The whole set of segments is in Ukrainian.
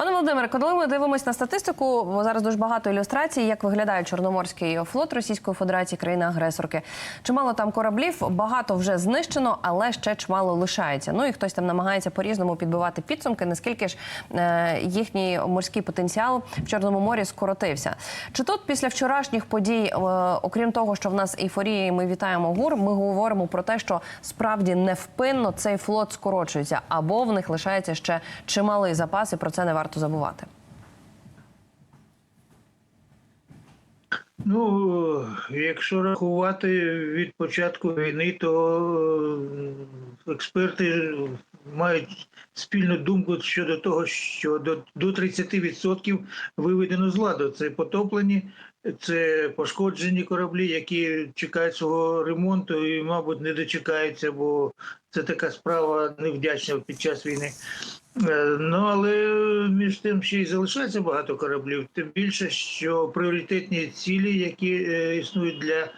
Пане Володимире, коли ми дивимося на статистику, бо зараз дуже багато ілюстрацій, як виглядає Чорноморський флот Російської Федерації, країни-агресорки. Чимало там кораблів, багато вже знищено, але ще чимало лишається. Ну і хтось там намагається по-різному підбивати підсумки, наскільки ж е, їхній морський потенціал в Чорному морі скоротився. Чи тут після вчорашніх подій, е, окрім того, що в нас ейфорія, і ми вітаємо ГУР, ми говоримо про те, що справді невпинно цей флот скорочується, або в них лишається ще чималий запас, і про це не варто забувати. Ну, якщо рахувати від початку війни, то експерти мають спільну думку щодо того, що до, до 30% виведено з ладу. Це потоплені, це пошкоджені кораблі, які чекають свого ремонту і, мабуть, не дочекаються, бо це така справа невдячна під час війни. Е, Ну, але між тим ще й залишається багато кораблів. Тим більше, що пріоритетні цілі, які е, існують для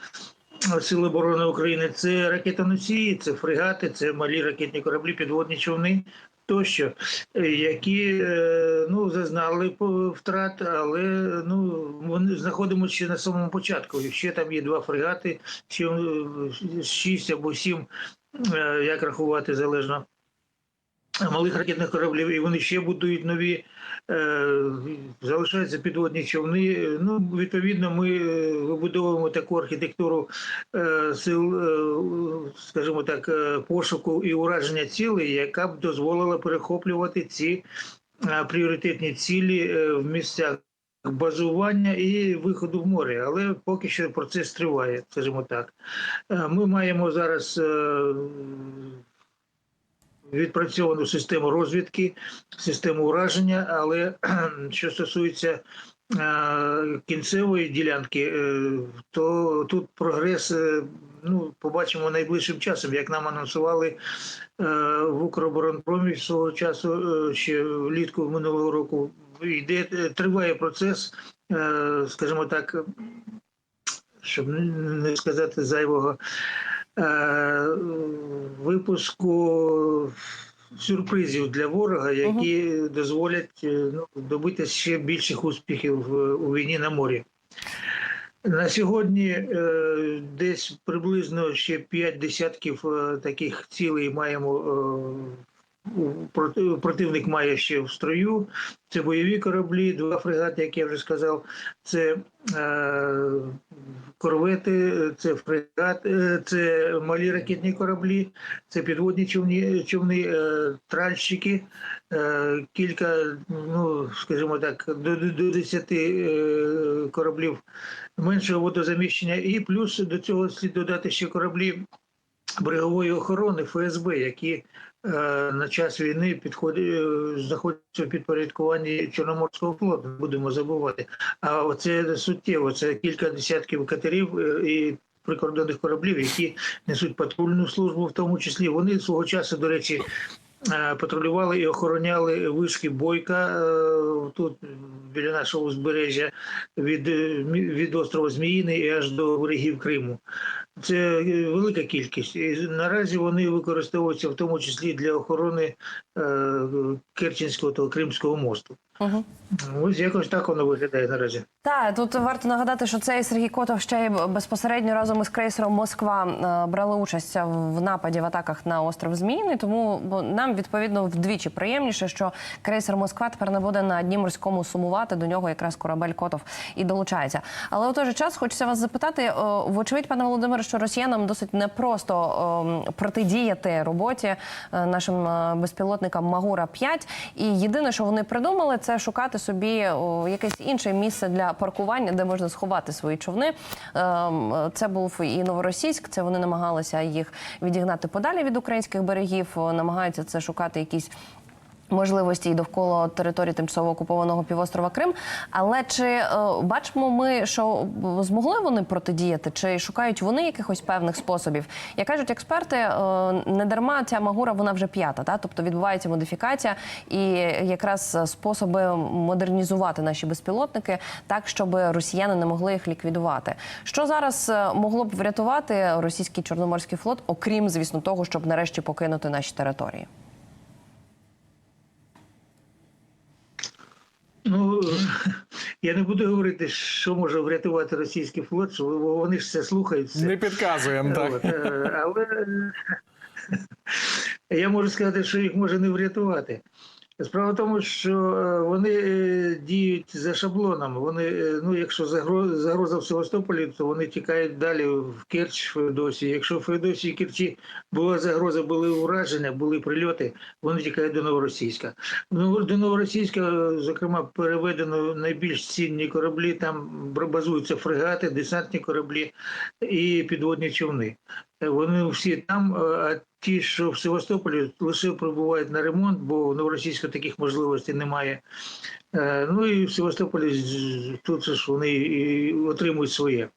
Сил оборони України, це ракетоносії, це фрегати, це малі ракетні кораблі, підводні човни тощо, е, які е, ну, зазнали втрат, але ну, вони знаходимося ще на самому початку. Ще там є два фрегати, ще е, шість або сім, е, як рахувати залежно малих ракетних кораблів, і вони ще будують нові. е, Залишаються підводні човни. Ну, відповідно, ми е, вибудовуємо таку архітектуру е, сил, скажімо так, пошуку і ураження цілей, яка б дозволила перехоплювати ці пріоритетні цілі в місцях базування і виходу в море. Але поки що процес триває, скажімо так. Ми маємо зараз. Відпрацьовану систему розвідки, систему ураження, але що стосується е, кінцевої ділянки, е, то тут прогрес е, ну, побачимо найближчим часом, як нам анонсували в Укроборонпромі свого часу, ще влітку минулого року. Йде триває процес, скажімо так, щоб не сказати зайвого випуску сюрпризів для ворога, які дозволять е, ну, добити ще більших успіхів у війні на морі. На сьогодні е, десь приблизно ще п'ять десятків е, таких цілей маємо. У- проти- противник має ще в строю. Це бойові кораблі, два фрегати, як я вже сказав. Це е, корвети, це фрегат, е, це малі ракетні кораблі, це підводні човни, човни е, тральщики, е, кілька, ну скажімо так, до, до до 10 е, кораблів меншого водозаміщення, і плюс до цього слід додати ще кораблі берегової охорони ФСБ, які на час війни підходять, е, знаходяться в підпорядкуванні Чорноморського флоту. Будемо забувати. А оце суттєво. Це кілька десятків катерів е, і прикордонних кораблів, які несуть патрульну службу, в тому числі вони свого часу, до речі. е, Патрулювали і охороняли вишки бойка е, тут біля нашого узбережжя від, е, від острова Зміїний і аж до берегів Криму. Це е, велика кількість. І наразі вони використовуються в тому числі для охорони е, Керченського та Кримського мосту. Угу. Ось якось так воно виглядає наразі. Так, тут варто нагадати, що цей Сергій Котов ще й безпосередньо разом із крейсером Москва е, брали участь в нападі в атаках на остров Зміїний. Тому нам відповідно вдвічі приємніше, що крейсер Москва тепер не буде на дні морському сумувати. До нього якраз корабель Котов і долучається. Але у той же час хочеться вас запитати, вочевидь, пане Володимире, що росіянам досить непросто е, протидіяти роботі е, нашим е, безпілотникам Магура 5 І єдине, що вони придумали, це шукати собі якесь інше місце для паркування, де можна сховати свої човни. Ем, Це був і Новоросійськ. Це вони намагалися їх відігнати подалі від українських берегів. Намагаються це шукати якісь. Можливості і довкола території тимчасово окупованого півострова Крим. Але чи е, бачимо ми, що змогли вони протидіяти, чи шукають вони якихось певних способів? Як кажуть експерти, е, не дарма ця магура вона вже п'ята, та тобто відбувається модифікація і якраз способи модернізувати наші безпілотники так, щоб росіяни не могли їх ліквідувати. Що зараз е, могло б врятувати російський чорноморський флот, окрім звісно того, щоб нарешті покинути наші території? Ну я не буду говорити, що може врятувати російський флот, що вони ж це слухають. Не підказуємо так. От, але я можу сказати, що їх може не врятувати. Справа в тому, що е, вони е, діють за шаблоном. Вони, е, ну, якщо загро- загроза в Севастополі, то вони тікають далі в Керч, Феодосії. Якщо в Феодосії Керчі була загроза, були ураження, були прильоти, вони тікають до Новоросійська. Ну, До Новоросійська, зокрема, переведено найбільш цінні кораблі. Там базуються фрегати, десантні кораблі і підводні човни. Вони всі там, а ті, що в Севастополі, лише прибувають на ремонт, бо в Новоросійську таких можливостей немає. Е, Ну і в Севастополі тут ж вони і отримують своє.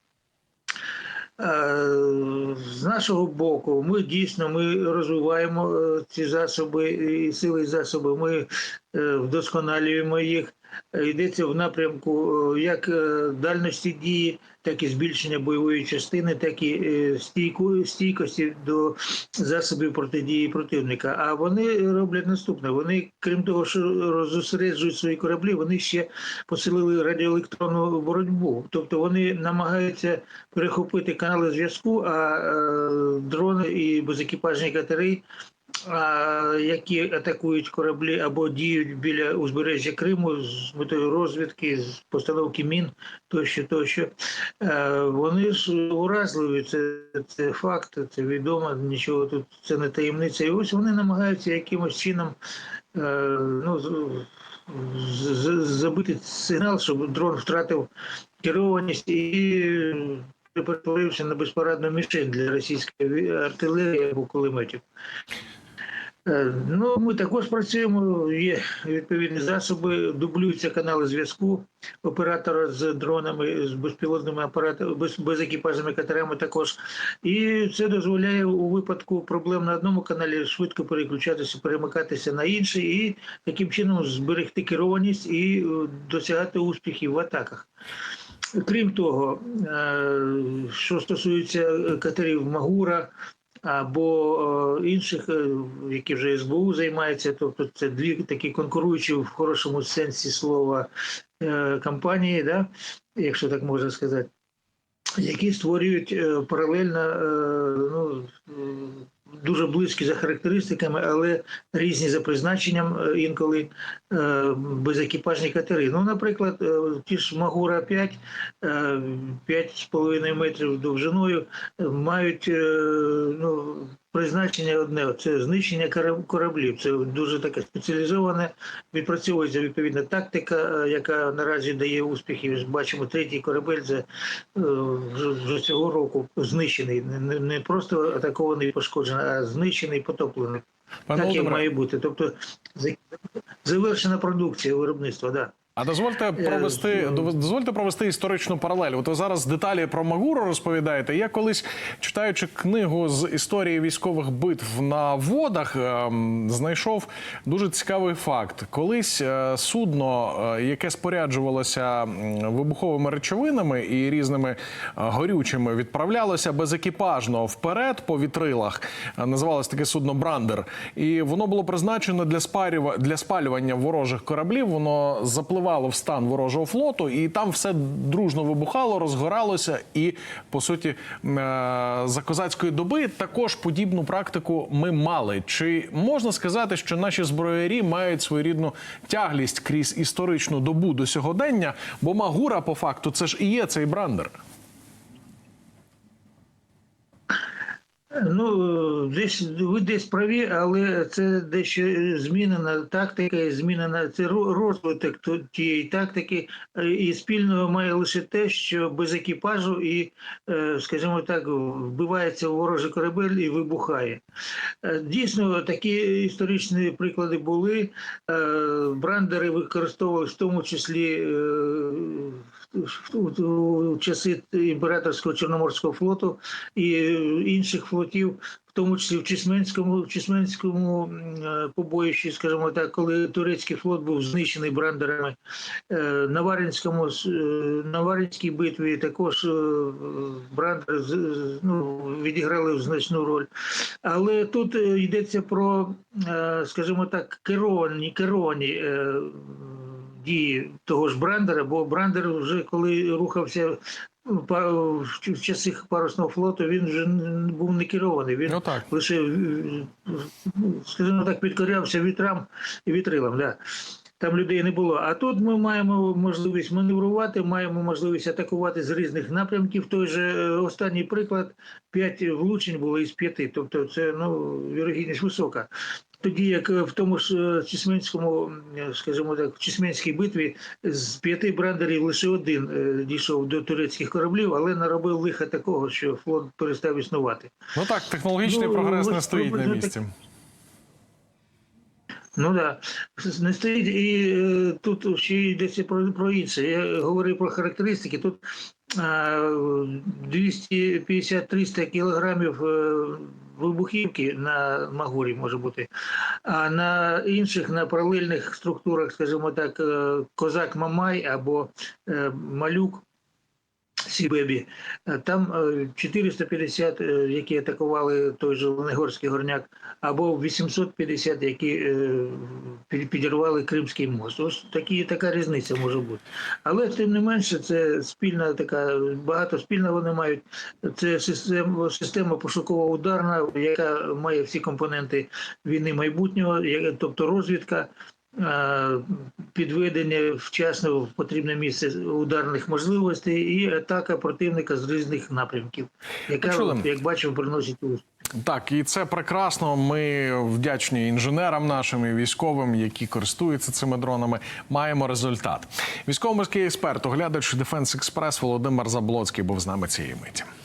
Е, З нашого боку, ми дійсно ми розвиваємо е, ці засоби і сили і засоби. Ми вдосконалюємо їх. Е, Йдеться в напрямку е, як е, дальності дії, так і збільшення бойової частини, так і стійку, стійкості до засобів протидії противника. А вони роблять наступне: вони, крім того, що розосереджують свої кораблі, вони ще посилили радіоелектронну боротьбу. Тобто вони намагаються перехопити канали зв'язку, а дрони і безекіпажні катери. Які атакують кораблі або діють біля узбережжя Криму з метою розвідки, з постановки мін тощо, тощо. Е, Вони ж уразливі, це, це факт, це відомо, нічого тут це не таємниця. І ось вони намагаються якимось чином е, ну, забити сигнал, щоб дрон втратив керованість і перетворився на безпорадну мішень для російської артилерії або кулеметів. Е, Ну, ми також працюємо, є відповідні засоби, дублюються канали зв'язку оператора з дронами, з безпілотними апаратами, без, безекіпажними катерами також. І це дозволяє у випадку проблем на одному каналі швидко переключатися, перемикатися на інший і таким чином зберегти керованість і е, досягати успіхів в атаках. Крім того, е, що стосується катерів Магура або е, інших, е, які вже СБУ займаються, тобто це дві такі конкуруючі в хорошому сенсі слова е, компанії, да, якщо так можна сказати, які створюють паралельно ну, дуже близькі за характеристиками, але різні за призначенням е, інколи е, безекіпажні катери. Ну, наприклад, е, ті ж Магура 5, е, 5,5 метрів довжиною мають ну, призначення одне це знищення кораблів. Це дуже таке спеціалізоване. Відпрацьовується відповідна тактика, е, яка наразі дає успіхи. Бачимо, третій корабель за е, вже цього року знищений. Не- просто атакований, пошкоджений, а знищений, потоплений. Пане так і має бути. Тобто завершена продукція виробництва. Да. А дозвольте провести ну, дозвольте провести історичну паралель. От ви зараз деталі про Магуру розповідаєте. Я колись читаючи книгу з історії військових битв на водах, ем, знайшов дуже цікавий факт. Колись е, судно, е, яке споряджувалося вибуховими речовинами і різними е, горючими, відправлялося безекіпажно вперед по вітрилах. Називалось таке судно Брандер, і воно було призначено для спарюва для спалювання ворожих кораблів. Воно запливало в стан ворожого флоту, і там все дружно вибухало, розгоралося. І по суті, е, за козацької доби також подібну практику ми мали. Чи можна сказати, що наші зброярі мають своєрідну тяглість крізь історичну добу до сьогодення? Бо Магура, по факту, це ж і є цей брандер. Ну, десь ви десь праві, але це дещо змінена тактика, і змінена це ро- розвиток тієї тактики, е, і спільного має лише те, що без екіпажу і, е, скажімо так, вбивається ворожий корабель і вибухає. Е, Дійсно, такі історичні приклади були. Брандери використовували в тому числі у часи імператорського чорноморського флоту і інших флотів, в тому числі в Чесменському, в Чесменському е, побоїщі, скажімо так, коли турецький флот був знищений брандерами. Е, На Варінському е, на Варінській битві також е, брандери ну, відіграли значну роль. Але тут е, йдеться про, е, скажімо так, керовані, керовані е, дії того ж Брандера, бо Брандер вже коли рухався в часи парусного флоту, він вже був не керований. Він Ну так. лише, скажімо так, підкорявся вітрам і вітрилам. Да. Там людей не було. А тут ми маємо можливість маневрувати, маємо можливість атакувати з різних напрямків. Той же е, останній приклад: п'ять влучень було із п'яти. Тобто, це ну вірогідність висока. Тоді як е, в тому ж е, Чесменському, скажімо так, в Чесменській битві з п'яти брандерів лише один е, дійшов до турецьких кораблів, але наробив лиха такого, що флот перестав існувати. Ну так, технологічний Ну, прогрес не стоїть на місці. Ну да, не стоїть і е, тут ще йдеться про, про інше. Я говорив про характеристики. Тут е, 250-300 кілограмів е, вибухівки на Магурі може бути, а на інших на паралельних структурах, скажімо так, е, Козак Мамай або е, Малюк. Сібебі, Е, там е, 450, е, які атакували той же Ленегорський горняк, або 850, які е, під- підірвали Кримський мост. Ось такі, така різниця може бути. Але тим не менше, це спільна така, багато спільного вони мають. Це система, система пошуково-ударна, яка має всі компоненти війни майбутнього, тобто розвідка. Е, Підведення вчасно в потрібне місце ударних можливостей і атака противника з різних напрямків, яка, Почули. як бачимо, приносить успіх. Так, і це прекрасно. Ми вдячні інженерам нашим і військовим, які користуються цими дронами. Маємо результат. Військово-морський експерт, оглядач Дефенс Експрес Володимир Заблоцький був з нами цієї миті.